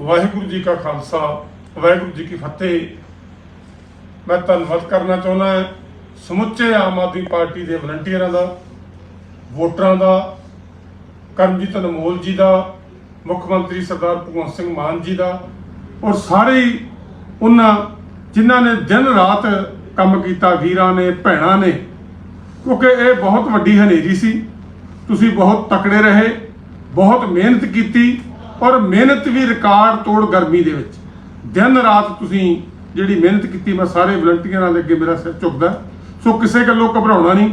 ਵਾਹਿਗੁਰੂ ਜੀ ਕਾ ਖਾਲਸਾ, ਵਾਹਿਗੁਰੂ ਜੀ ਕੀ ਫਤਿਹ। ਮੈਂ ਧੰਨਵਾਦ ਕਰਨਾ ਚਾਹੁੰਦਾ ਹਾਂ ਸਮੁੱਚੇ ਆਮ ਆਦਮੀ ਪਾਰਟੀ ਦੇ ਵਲੰਟੀਅਰਾਂ ਦਾ, ਵੋਟਰਾਂ ਦਾ, ਕਰਮਜੀਤ ਅਨਮੋਲ ਜੀ ਦਾ, ਮੁੱਖ ਮੰਤਰੀ ਸਰਦਾਰ ਭਗਵੰਤ ਸਿੰਘ ਮਾਨ ਜੀ ਦਾ, ਔਰ ਸਾਰੇ ਉਹਨਾਂ ਜਿਨ੍ਹਾਂ ਨੇ ਦਿਨ ਰਾਤ ਕੰਮ ਕੀਤਾ, ਵੀਰਾਂ ਨੇ, ਭੈਣਾਂ ਨੇ, ਕਿਉਂਕਿ ਇਹ ਬਹੁਤ ਵੱਡੀ ਹਨੇਰੀ ਸੀ। ਤੁਸੀਂ ਬਹੁਤ ਤਕੜੇ ਰਹੇ, ਬਹੁਤ ਮਿਹਨਤ ਕੀਤੀ ਔਰ ਮਿਹਨਤ ਵੀ ਰਿਕਾਰਡ ਤੋੜ ਗਰਮੀ ਦੇ ਵਿੱਚ। ਦਿਨ ਰਾਤ ਤੁਸੀਂ ਜਿਹੜੀ ਮਿਹਨਤ ਕੀਤੀ, ਮੈਂ ਸਾਰੇ ਵਲੰਟੀਅਰਾਂ ਦੇ ਅੱਗੇ ਮੇਰਾ ਸਿਰ ਝੁਕਦਾ। ਸੋ ਕਿਸੇ ਗੱਲੋਂ ਘਬਰਾਉਣਾ ਨਹੀਂ।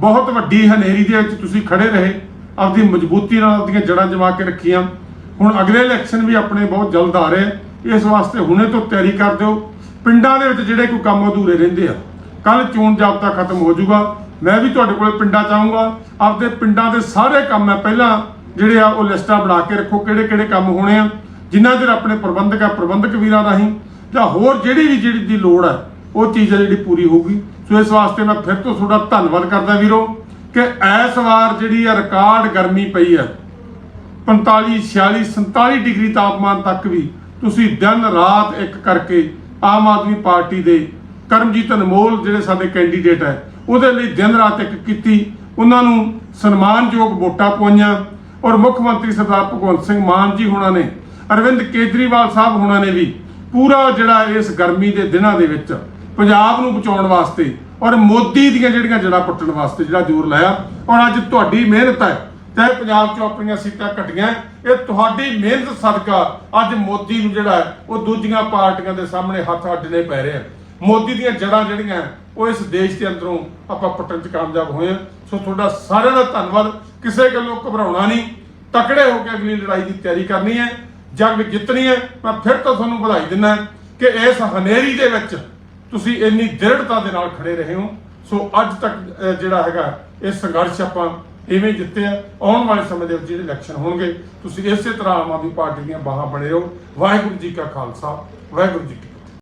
ਬਹੁਤ ਵੱਡੀ ਹਨੇਰੀ ਦੇ ਵਿੱਚ ਤੁਸੀਂ ਖੜੇ ਰਹੇ। ਆਪਦੀ ਮਜ਼ਬੂਤੀ ਨਾਲ ਆਪਦੀਆਂ ਜੜਾਂ ਜਮਾ ਕੇ ਰੱਖੀਆਂ। ਹੁਣ ਅਗਲੇ ਇਲੈਕਸ਼ਨ ਵੀ ਆਪਣੇ ਬਹੁਤ ਜਲਦ ਆ ਰਹੇ ਇਸ ਵਾਸਤੇ ਹੁਣੇ ਤੋਂ ਤਿਆਰੀ ਕਰ ਦਿਓ। ਪਿੰਡਾਂ ਦੇ ਵਿੱਚ ਜਿਹੜੇ ਕੋਈ ਕੰਮ ਅਧੂਰੇ ਰਹਿੰਦੇ ਆ ਕੱਲ ਚੋਣ ਜਾਬਤਾ ਖਤਮ ਹੋ ਜਾਊਗਾ। ਮੈਂ ਵੀ ਤੁਹਾਡੇ ਕੋਲੇ ਪਿੰਡਾਂ ਚ ਆਊਂਗਾ। ਆਪਦੇ ਪਿੰਡਾਂ ਦੇ ਸਾਰੇ ਕੰਮ ਹੈ ਪਹਿਲਾਂ ਜਿਹੜੇ ਆ ਉਹ ਲਿਸਟਾਂ ਬਣਾ ਕੇ ਰੱਖੋ, ਕਿਹੜੇ ਕਿਹੜੇ ਕੰਮ ਹੋਣੇ ਆ ਜਿਨ੍ਹਾਂ ਦੇ ਆਪਣੇ ਪ੍ਰਬੰਧਕ ਆ, ਪ੍ਰਬੰਧਕ ਵੀਰਾਂ ਰਾਹੀਂ, ਜਾਂ ਹੋਰ ਜਿਹੜੀ ਵੀ ਜਿਹੜੀ ਦੀ ਲੋੜ ਹੈ ਉਹ ਚੀਜ਼ ਹੈ ਜਿਹੜੀ ਪੂਰੀ ਹੋਊਗੀ। ਸੋ ਇਸ ਵਾਸਤੇ ਮੈਂ ਫਿਰ ਤੋਂ ਤੁਹਾਡਾ ਧੰਨਵਾਦ ਕਰਦਾ ਵੀਰੋ ਕਿ ਇਸ ਵਾਰ ਜਿਹੜੀ ਆ ਰਿਕਾਰਡ ਗਰਮੀ ਪਈ ਆ 45 46 47 ਡਿਗਰੀ ਤਾਪਮਾਨ ਤੱਕ ਵੀ ਤੁਸੀਂ ਦਿਨ ਰਾਤ ਇੱਕ ਕਰਕੇ ਆਮ ਆਦਮੀ ਪਾਰਟੀ ਦੇ ਕਰਮਜੀਤ ਅਨਮੋਲ ਜਿਹੜੇ ਸਾਡੇ ਕੈਂਡੀਡੇਟ ਹੈ ਉਹਦੇ ਲਈ ਦਿਨ ਰਾਤ ਇੱਕ ਕੀਤੀ, ਉਹਨਾਂ ਨੂੰ ਸਨਮਾਨਯੋਗ ਵੋਟਾਂ ਪਾਈਆਂ ਔਰ ਮੁੱਖ ਮੰਤਰੀ ਸਰਦਾਰ ਭਗਵੰਤ ਸਿੰਘ ਮਾਨ ਜੀ ਹੁਣਾਂ ਨੇ, ਅਰਵਿੰਦ ਕੇਜਰੀਵਾਲ ਸਾਹਿਬ ਹੁਣਾਂ ਨੇ ਵੀ ਪੂਰਾ ਜਿਹੜਾ ਇਸ ਗਰਮੀ ਦੇ ਦਿਨਾਂ ਦੇ ਵਿੱਚ ਪੰਜਾਬ ਨੂੰ ਬਚਾਉਣ ਵਾਸਤੇ ਔਰ ਮੋਦੀ ਦੀਆਂ ਜਿਹੜੀਆਂ ਜੜ੍ਹਾਂ ਪੁੱਟਣ ਵਾਸਤੇ ਜਿਹੜਾ ਜ਼ੋਰ ਲਾਇਆ, ਔਰ ਅੱਜ ਤੁਹਾਡੀ ਮਿਹਨਤ ਹੈ, ਚਾਹੇ ਪੰਜਾਬ 'ਚੋਂ ਆਪਣੀਆਂ ਸੀਟਾਂ ਘਟੀਆਂ ਇਹ ਤੁਹਾਡੀ ਮਿਹਨਤ ਸਦਕਾ ਅੱਜ ਮੋਦੀ ਨੂੰ ਜਿਹੜਾ ਹੈ, ਉਹ ਦੂਜੀਆਂ ਪਾਰਟੀਆਂ ਦੇ ਸਾਹਮਣੇ ਹੱਥ ਅੱਡਣੇ ਪੈ ਰਹੇ ਆ। ਮੋਦੀ ਦੀਆਂ ਜੜ੍ਹਾਂ ਜਿਹੜੀਆਂ ਉਹ ਇਸ ਦੇਸ਼ ਦੇ ਅੰਦਰੋਂ ਆਪਾਂ ਪੁੱਟਣ 'ਚ ਕਾਮਯਾਬ ਹੋਏ ਹਾਂ। ਸੋ ਤੁਹਾਡਾ ਸਾਰਿਆਂ ਦਾ ਧੰਨਵਾਦ। ਕਿਸੇ ਗੱਲੋਂ ਘਬਰਾਉਣਾ ਨਹੀਂ। ਤਕੜੇ ਹੋ ਕੇ ਅਗਲੀ ਲੜਾਈ ਦੀ ਤਿਆਰੀ ਕਰਨੀ ਹੈ। ਜੰਗ ਜਿੱਤਣੀ ਹੈ। ਮੈਂ ਫਿਰ ਤੋਂ ਤੁਹਾਨੂੰ ਵਧਾਈ ਦਿੰਦਾ ਕਿ ਇਸ ਹਨੇਰੀ ਦੇ ਵਿੱਚ ਤੁਸੀਂ ਇੰਨੀ ਦ੍ਰਿੜਤਾ ਦੇ ਨਾਲ ਖੜੇ ਰਹੇ ਹੋ। ਸੋ ਅੱਜ ਤੱਕ ਜਿਹੜਾ ਹੈਗਾ, ਇਹ ਸੰਘਰਸ਼ ਆਪਾਂ ਇਵੇਂ ਜਿੱਤੇ ਆ। ਆਉਣ ਵਾਲੇ ਸਮੇਂ ਦੇ ਵਿੱਚ ਜਿਹੜੇ ਇਲੈਕਸ਼ਨ ਹੋਣਗੇ, ਤੁਸੀਂ ਇਸੇ ਤਰ੍ਹਾਂ ਆਮ ਆਦਮੀ ਪਾਰਟੀ ਦੀਆਂ ਬਾਹਾਂ ਬਣੇ ਰਹੋ। ਵਾਹਿਗੁਰੂ ਜੀ ਕਾ ਖਾਲਸਾ। ਵਾਹਿਗੁਰੂ ਜੀ ਕੀ